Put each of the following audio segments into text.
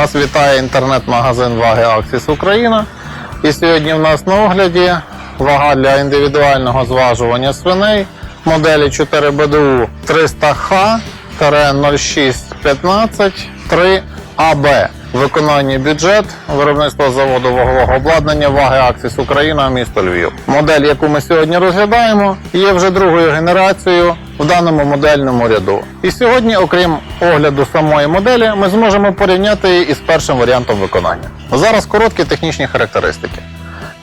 Вас вітає інтернет-магазин Ваги Аксіс Україна. І сьогодні в нас на огляді вага для індивідуального зважування свиней моделі 4BDU 300H 0615 3AB. Виконання бюджет виробництва заводу вагового обладнання Ваги Аксіс Україна, місто Львів. Модель, яку ми сьогодні розглядаємо, є вже другою генерацією в даному модельному ряду. І сьогодні, окрім огляду самої моделі, ми зможемо порівняти її із першим варіантом виконання. Зараз короткі технічні характеристики.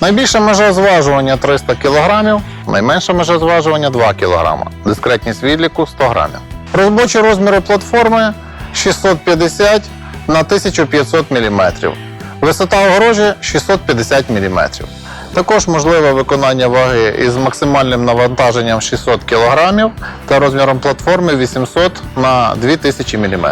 Найбільша межа зважування 300 кг, найменша межа зважування 2 кг. Дискретність відліку 100 г. Робочі розміри платформи 650 на 1500 мм. Висота огорожі 650 мм. Також можливе виконання ваги із максимальним навантаженням 600 кг та розміром платформи 800 на 2000 мм.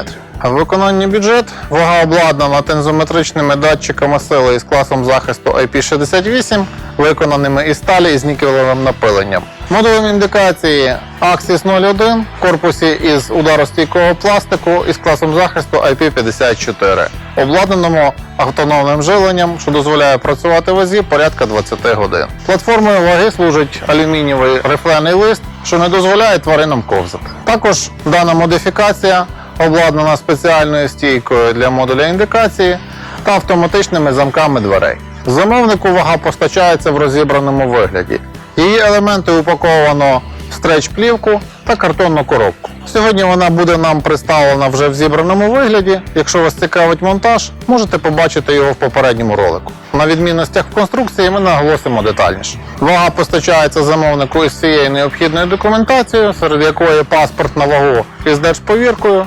В виконанні бюджет вага обладнана тензометричними датчиками сили із класом захисту IP68, виконаними із сталі із нікелевим напиленням. Модулем індикації Axis 01 в корпусі із ударостійкого пластику із класом захисту IP54, обладнаному автономним живленням, що дозволяє працювати в вазі порядка 20 годин. Платформою ваги служить алюмінієвий рифлений лист, що не дозволяє тваринам ковзати. Також дана модифікація обладнана спеціальною стійкою для модуля індикації та автоматичними замками дверей. Замовнику вага постачається в розібраному вигляді. Її елементи упаковано стреч-плівку та картонну коробку. Сьогодні вона буде нам представлена вже в зібраному вигляді. Якщо вас цікавить монтаж, можете побачити його в попередньому ролику. На відмінностях в конструкції ми наголосимо детальніше. Вага постачається замовнику із всією необхідною документацією, серед якої паспорт на вагу із держповіркою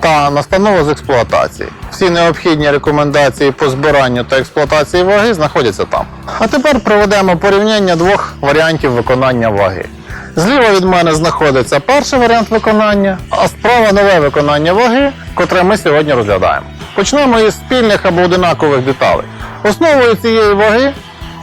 та настанова з експлуатації. Всі необхідні рекомендації по збиранню та експлуатації ваги знаходяться там. А тепер проведемо порівняння двох варіантів виконання ваги. Зліва від мене знаходиться перший варіант виконання, а справа нове виконання ваги, котре ми сьогодні розглядаємо. Почнемо із спільних або одинакових деталей. Основою цієї ваги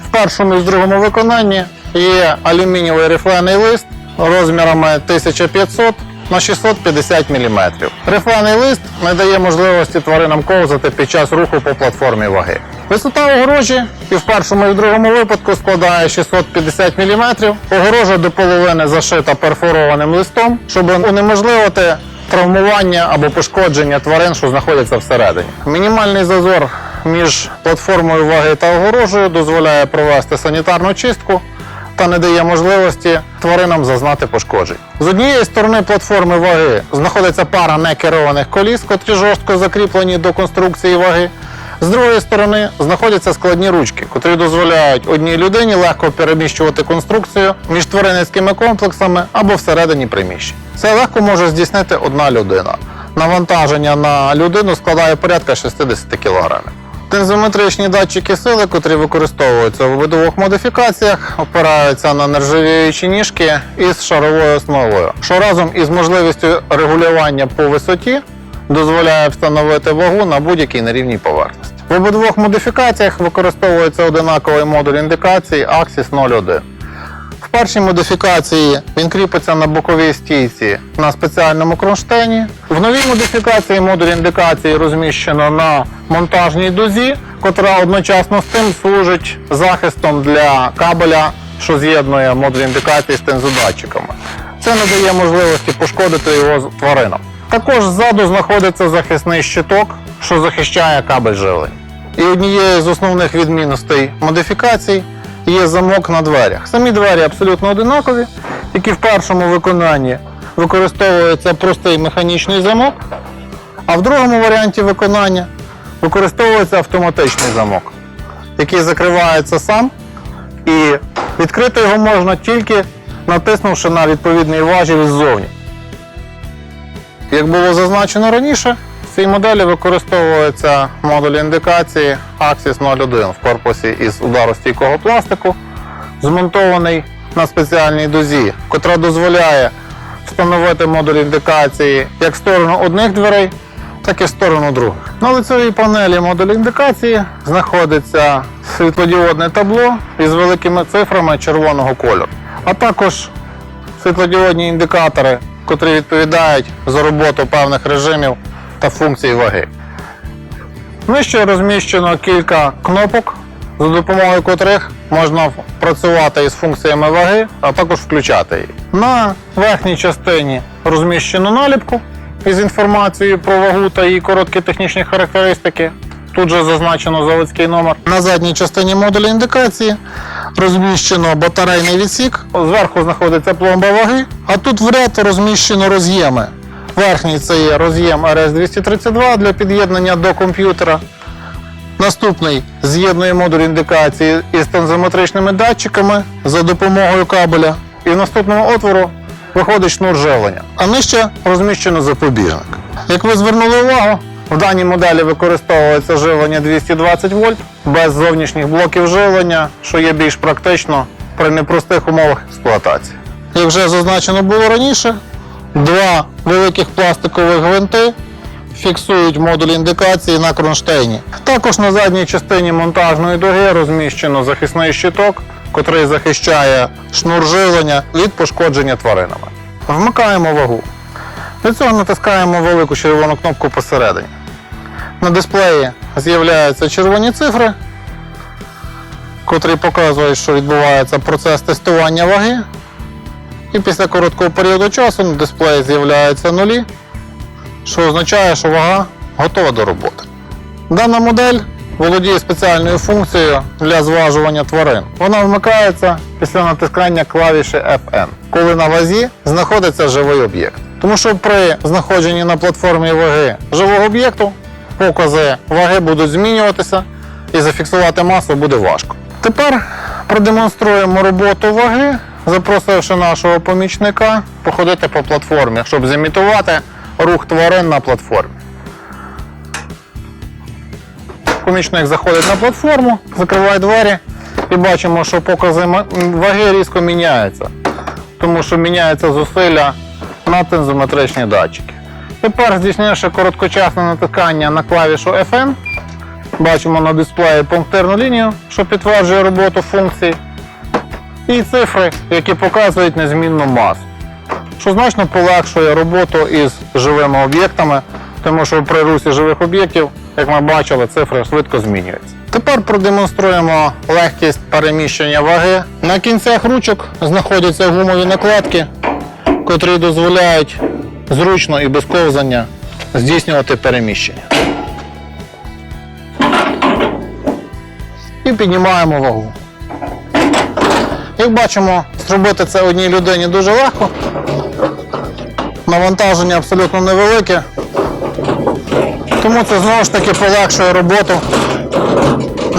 в першому і другому виконанні є алюмінієвий рифлений лист розмірами 1500 на 650 мм. Рифлений лист не дає можливості тваринам ковзати під час руху по платформі ваги. Висота огорожі і в першому і в другому випадку складає 650 мм. Огорожа до половини зашита перфорованим листом, щоб унеможливити травмування або пошкодження тварин, що знаходяться всередині. Мінімальний зазор між платформою ваги та огорожею дозволяє провести санітарну чистку та не дає можливості тваринам зазнати пошкоджень. З однієї сторони платформи ваги знаходиться пара некерованих коліс, котрі жорстко закріплені до конструкції ваги. З другої сторони знаходяться складні ручки, котрі дозволяють одній людині легко переміщувати конструкцію між тваринницькими комплексами або всередині приміщень. Це легко може здійснити одна людина. Навантаження на людину складає порядка 60 кг. Тензометричні датчики сили, котрі використовуються в обидвох модифікаціях, опираються на нержавіючі ніжки із шаровою основою, що разом із можливістю регулювання по висоті дозволяє встановити вагу на будь-якій нерівній поверхності. В обидвох модифікаціях використовується одинаковий модуль індикації Axis 01. В першій модифікації він кріпиться на боковій стійці на спеціальному кронштейні. В новій модифікації модуль індикації розміщено на монтажній дозі, котра одночасно з тим служить захистом для кабеля, що з'єднує модуль індикації з тензодатчиками. Це не дає можливості пошкодити його тваринам. Також ззаду знаходиться захисний щиток, що захищає кабель живлень. І однією з основних відмінностей модифікацій є замок на дверях. Самі двері абсолютно одинакові, тільки в першому виконанні використовується простий механічний замок, а в другому варіанті виконання використовується автоматичний замок, який закривається сам, і відкрити його можна тільки натиснувши на відповідний важіль ззовні. Як було зазначено раніше, в цій моделі використовується модуль індикації Axis 01 в корпусі із ударостійкого пластику, змонтований на спеціальній дозі, котра дозволяє встановити модуль індикації як в сторону одних дверей, так і в сторону других. На лицевій панелі модуль індикації знаходиться світлодіодне табло із великими цифрами червоного кольору, а також світлодіодні індикатори, котрі відповідають за роботу певних режимів та функцій ваги. Нижче розміщено кілька кнопок, за допомогою котрих можна працювати із функціями ваги, а також включати її. На верхній частині розміщено наліпку із інформацією про вагу та її короткі технічні характеристики. Тут же зазначено заводський номер. На задній частині модуля індикації розміщено батарейний відсік. Зверху знаходиться пломба ваги, а тут в ряд розміщено роз'єми. Верхній це є роз'єм RS232 для під'єднання до комп'ютера. Наступний з'єднує модуль індикації із тензометричними датчиками за допомогою кабеля. І в наступному отвору виходить шнур живлення. А нижче розміщено запобіжник. Як ви звернули увагу, в даній моделі використовується живлення 220 вольт без зовнішніх блоків живлення, що є більш практично при непростих умовах експлуатації. Як вже зазначено було раніше, два великих пластикових гвинти фіксують модуль індикації на кронштейні. Також на задній частині монтажної дуги розміщено захисний щиток, котрий захищає шнур живлення від пошкодження тваринами. Вмикаємо вагу. Для цього натискаємо велику червону кнопку посередині. На дисплеї з'являються червоні цифри, котрі показують, що відбувається процес тестування ваги. І після короткого періоду часу на дисплеї з'являються нулі, що означає, що вага готова до роботи. Дана модель володіє спеціальною функцією для зважування тварин. Вона вмикається після натискання клавіші FN, коли на вазі знаходиться живий об'єкт. Тому що при знаходженні на платформі ваги живого об'єкту покази ваги будуть змінюватися і зафіксувати масу буде важко. Тепер продемонструємо роботу ваги, запросивши нашого помічника походити по платформі, щоб зімітувати рух тварин на платформі. Помічник заходить на платформу, закриває двері і бачимо, що покази ваги різко міняються, тому що міняються зусилля на тензометричні датчики. Тепер, здійснивши короткочасне натискання на клавішу FN, бачимо на дисплеї пунктирну лінію, що підтверджує роботу функцій, і цифри, які показують незмінну масу, що значно полегшує роботу із живими об'єктами, тому що при русі живих об'єктів, як ми бачили, цифри швидко змінюються. Тепер продемонструємо легкість переміщення ваги. На кінцях ручок знаходяться гумові накладки, котрі дозволяють зручно і без ковзання здійснювати переміщення. І піднімаємо вагу. Як бачимо, зробити це одній людині дуже легко. Навантаження абсолютно невелике. Тому це знову ж таки полегшує роботу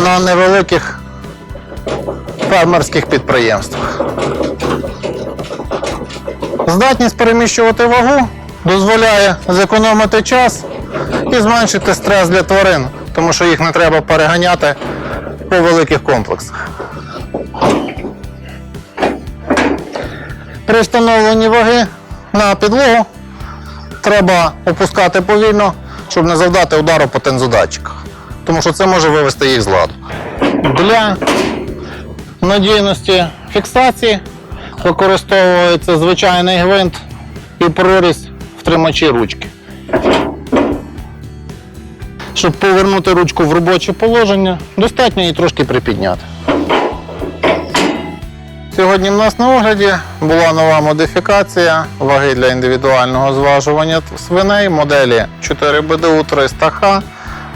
на невеликих фермерських підприємствах. Здатність переміщувати вагу дозволяє зекономити час і зменшити стрес для тварин, тому що їх не треба переганяти по великих комплексах. При встановленні ваги на підлогу треба опускати повільно, щоб не завдати удару по тензодатчиках, тому що це може вивести їх з ладу. Для надійності фіксації використовується звичайний гвинт і прорізь тримачі ручки. Щоб повернути ручку в робоче положення, достатньо її трошки припідняти. Сьогодні в нас на огляді була нова модифікація ваги для індивідуального зважування свиней моделі 4BDU 300H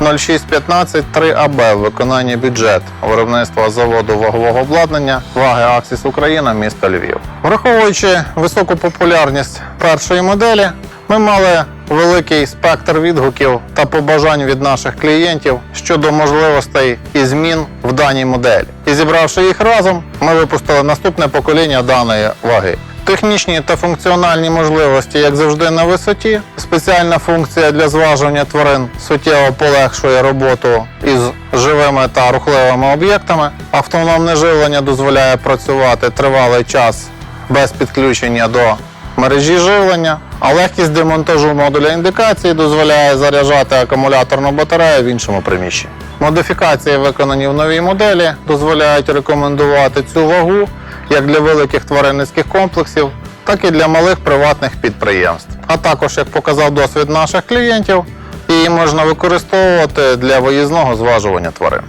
0615 3AB в виконанні бюджет виробництва заводу вагового обладнання ваги Аксіс Україна, місто Львів. Враховуючи високу популярність першої моделі, ми мали великий спектр відгуків та побажань від наших клієнтів щодо можливостей і змін в даній моделі. І зібравши їх разом, ми випустили наступне покоління даної ваги. Технічні та функціональні можливості, як завжди, на висоті. Спеціальна функція для зважування тварин суттєво полегшує роботу із живими та рухливими об'єктами. Автономне живлення дозволяє працювати тривалий час без підключення до мережі живлення, а легкість демонтажу модуля індикації дозволяє заряджати акумуляторну батарею в іншому приміщенні. Модифікації, виконані в новій моделі, дозволяють рекомендувати цю вагу як для великих тваринницьких комплексів, так і для малих приватних підприємств. А також, як показав досвід наших клієнтів, Її можна використовувати для виїзного зважування тварин.